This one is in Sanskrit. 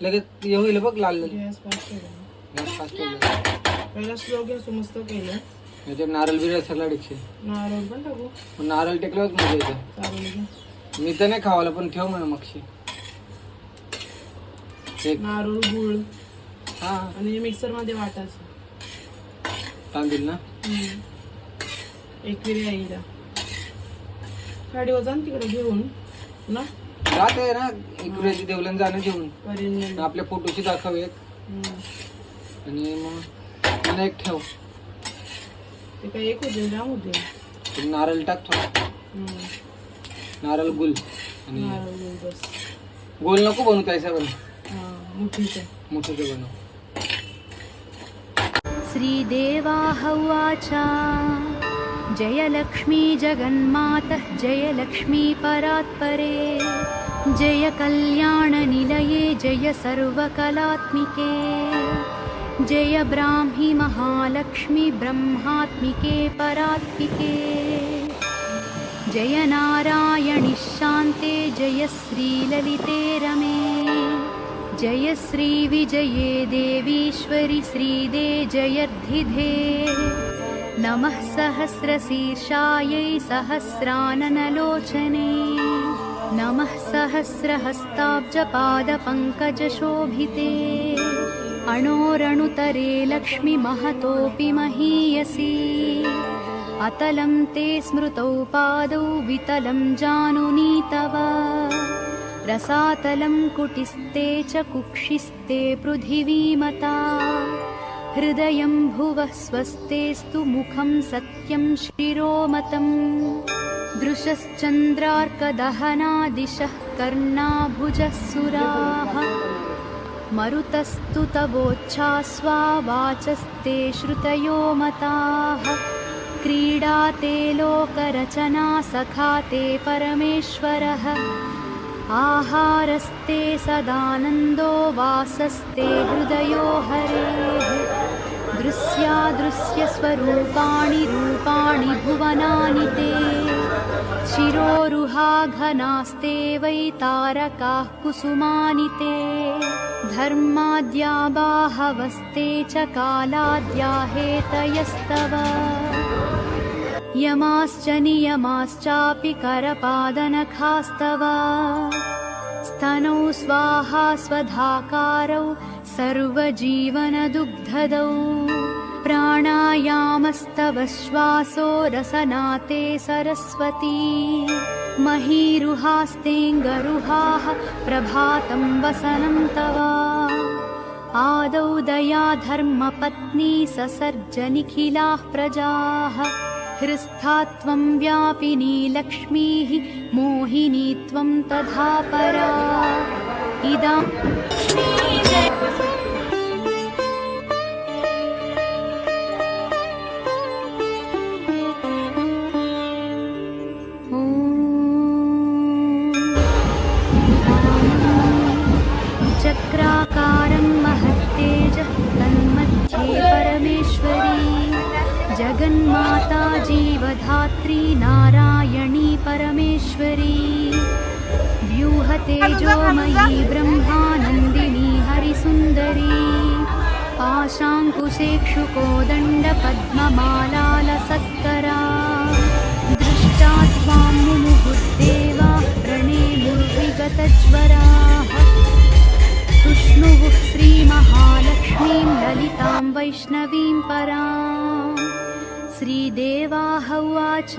लगेच हे होईल बघ लाल गॅस फास्ट केला. गॅस फास्ट होईल पहिला स्लो गॅस मस्त केलं. याच्यात नारळ बिरळ सगळा टेकशे नारळ पण टाकू. पण नारळ टेकल्यावर मजा येतं. चालेल का? मी तर नाही खावाला पण ठेव म्हणा मगशी एक. नारळ गुळ. हा. आणि मिक्सरमध्ये वाटायचं. तांदूळ ना? हम्म. एक विरी आईला. गाडी वजन तिकडे घेऊन. ना? जात आहे ना इकडे देवलन जाणं घेऊन. करीन आपल्या फोटोची दाखव एक. आणि मग एक ठेव. ते काय एक होते जाम होते. ते नारळ टाक थोडा. हम्म. नारळ गुल. आणि नारळ गुळ बस. गोल नको बनवू त्याचा बन हा मुठीचं. मोठं ते बनव श्रीदेवाह उवाच जयलक्ष्मी जगन्मातः जयलक्ष्मी परात्परे. जय कल्याणनिलये जय सर्वकलात्मिके। जय ब्राह्मी महालक्ष्मी ब्रह्मात्मिके परात्मिके। जय नारायणि शान्ते जय श्रीललिते रमे। जय श्रीविजये देवीश्वरि श्रीदे जयर्धिधे। नमः सहस्रशीर्षायै सहस्राननलोचने नमः सहस्रहस्ताब्जपादपङ्कजशोभिते। अणोरणुतरे लक्ष्मीमहतोऽपि महीयसी। अतलं ते स्मृतौ पादौ वितलं जानुनी तव रसातलं कुटिस्ते च कुक्षिस्ते पृथिवीमता। हृदयं भुवः स्वस्तेस्तु मुखं सत्यं शिरोमतम् दृशश्चन्द्रार्कदहनादिशः कर्णाभुजः सुराः मरुतस्तु तवोच्छास्वा वाचस्ते श्रुतयो मताः। क्रीडा ते लोकरचना सखा ते परमेश्वरः। आहारस्ते सदानन्दो वासस्ते हृदयो हरेः दृश्यादृश्यस्वरूपाणि रूपाणि भुवनानि ते। शिरोरुहाघनास्ते वै तारकाः कुसुमानि ते। धर्माद्या बाहवस्ते च कालाद्याहेतयस्तव। यमाश्च नियमाश्चापि करपादनखास्तव। स्तनौ स्वाहा स्वधाकारौ सर्वजीवनदुग्धदौ। प्राणायामस्तव श्वासो रसनाते सरस्वती। महीरुहास्तेऽङ्गरुहाः प्रभातं वसनं तव। आदौ दया धर्मपत्नी ससर्जनिखिलाः प्रजाः। हृस्था त्वं व्यापिनी लक्ष्मीः मोहिनी त्वं तथा परा। इदं चक्राकारं महत्तेजः तन्मध्ये परमेश्वरी। जगन्माता जीवधात्री नारायणी परमेश्वरी। व्यूहतेजोमयी ब्रह्मानन्दिनी हरिसुन्दरी। पाशाङ्कुशेक्षुकोदण्डपद्ममालालसत्करा वैष्णवीं पराम् श्रीदेवाह उवाच